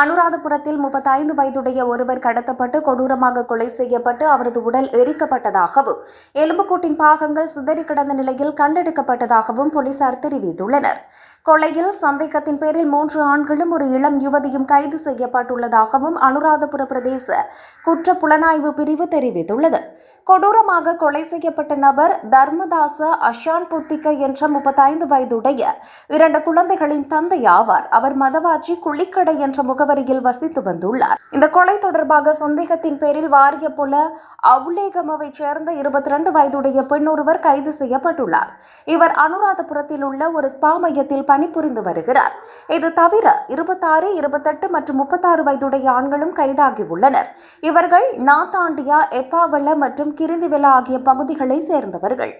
அனுராதபுரத்தில் முப்பத்தைந்து வயதுடைய ஒருவர் கடத்தப்பட்டு கொடூரமாக கொலை செய்யப்பட்டு அவரது உடல் எரிக்கப்பட்டதாகவும் எலும்புக்கூட்டின் பாகங்கள் சிதறி கிடந்த நிலையில் கண்டெடுக்கப்பட்டதாகவும் போலீசார் தெரிவித்துள்ளனர். கொலையில் சந்தேகத்தின் பேரில் மூன்று ஆண்களும் ஒரு இளம் யுவதியும் கைது செய்யப்பட்டுள்ளதாகவும் அனுராதபுர பிரதேச குற்ற புலனாய்வு பிரிவு தெரிவித்துள்ளது. கொடூரமாக கொலை செய்யப்பட்ட நபர் தர்மதாச அஷான் புத்திக என்ற முப்பத்தைந்து வயதுடைய இரண்டு குழந்தைகளின் தந்தை ஆவார் அவர் மதவாச்சி குளிக்கடை என்ற முகவரியில் வசித்து வந்துள்ளார். இந்த கொலை தொடர்பாக சந்தேகத்தின் பேரில் வாரிய போல அவுலேகமவை சேர்ந்த இருபத்தி இரண்டு வயதுடைய பெண் ஒருவர் கைது செய்யப்பட்டுள்ளார். இவர் அனுராதபுரத்தில் உள்ள ஒரு ஸ்பா மையத்தில் பணிபுரிந்து வருகிறார். இது தவிர இருபத்தாறு இருபத்தெட்டு மற்றும் முப்பத்தாறு வயதுடைய ஆண்களும் கைதாகியுள்ளனர் இவர்கள் நாத்தாண்டியா எப்பாவெல்ல மற்றும் கிரிந்திவெல ஆகிய பகுதிகளை சேர்ந்தவர்கள்.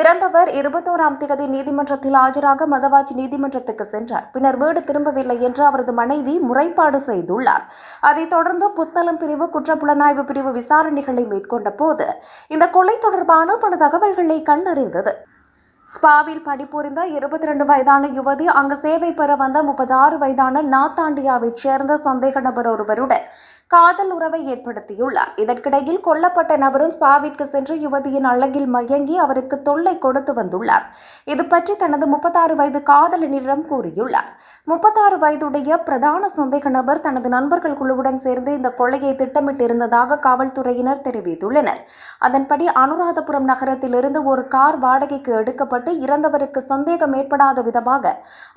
இறந்தவர் இருபத்தோராம் தேதி நீதிமன்றத்தில் ஆஜராக மதவாச்சி நீதிமன்றத்துக்கு சென்றார். பின்னர் வீடு திரும்பவில்லை என்று அவரது மனைவி முறைப்பாடு செய்துள்ளார். அதைத் தொடர்ந்து புத்தளம் பிரிவு குற்றப்புலனாய்வு பிரிவு விசாரணைகளை மேற்கொண்ட போது இந்த கொலை தொடர்பான பல தகவல்களை கண்டறிந்தது. ஸ்பாவில் பணிபுரிந்த இருபத்தி ரெண்டு வயதான யுவதி அங்கு சேவை பெற வந்த முப்பத்தாறு வயதான நாத்தாண்டியாவைச் சேர்ந்த சந்தேக நபர் ஒருவருடன் காதல் உறவை ஏற்படுத்தியுள்ளார். இதற்கிடையில் கொல்லப்பட்ட நபரும் ஸ்பாவிற்கு சென்று யுவதியின் அழகில் மயங்கி அவருக்கு தொல்லை கொடுத்து வந்துள்ளார். இது பற்றி தனது முப்பத்தாறு வயது காதலனிடம் கூறியுள்ளார். முப்பத்தாறு வயதுடைய பிரதான சந்தேக நபர் தனது நண்பர்கள் குழுவுடன் சேர்ந்து இந்த கொள்ளையை திட்டமிட்டிருந்ததாக காவல்துறையினர் தெரிவித்துள்ளனர். அதன்படி அனுராதபுரம் நகரத்திலிருந்து ஒரு கார் வாடகைக்கு எடுக்கப்பட்டு இறந்தவருக்கு சந்தேகம் ஏற்படாத விதமாக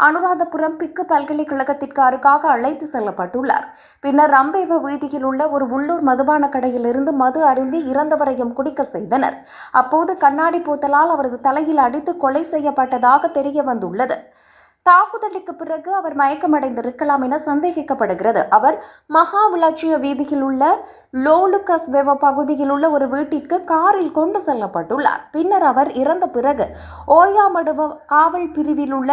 அனுராதபுரம் பிக்கு பல்கலைக்கழகத்திற்கு அருகாக அழைத்து செல்லப்பட்டுள்ளார். பின்னர் ரம்பேவ வீதியில் உள்ள ஒரு உள்ளூர் மதுபான கடையிலிருந்து மது அருந்தி இறந்தவரையும் குடிக்க செய்தனர். அப்போது கண்ணாடி பூத்தலால் அவரது தலையில் அடித்து கொலை செய்யப்பட்டதாக தெரிய வந்துள்ளது. தாக்குதலுக்கு பிறகு அவர் மயக்கமடைந்திருக்கலாம் என சந்தேகிக்கப்படுகிறது. அவர் மகா விளாச்சிய வீதியில் உள்ள லோலுகஸ் வெவ பகுதியில் உள்ள ஒரு வீட்டிற்கு காரில் கொண்டு செல்லப்பட்டுள்ளார். பின்னர் அவர் இறந்த பிறகு ஓயாமடுவ காவல் பிரிவில் உள்ள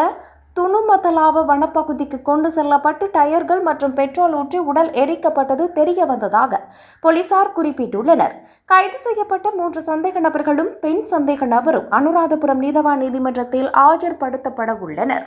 துணுமத்தலாவ வனப்பகுதிக்கு கொண்டு செல்லப்பட்டு டயர்கள் மற்றும் பெட்ரோல் ஊற்றி உடல் எரிக்கப்பட்டது தெரிய வந்ததாக போலீசார் குறிப்பிட்டுள்ளனர். கைது செய்யப்பட்ட மூன்று சந்தேக நபர்களும் பெண் சந்தேக நபரும் அனுராதபுரம் நீதவான் நீதிமன்றத்தில் ஆஜர்படுத்தப்பட உள்ளனர்.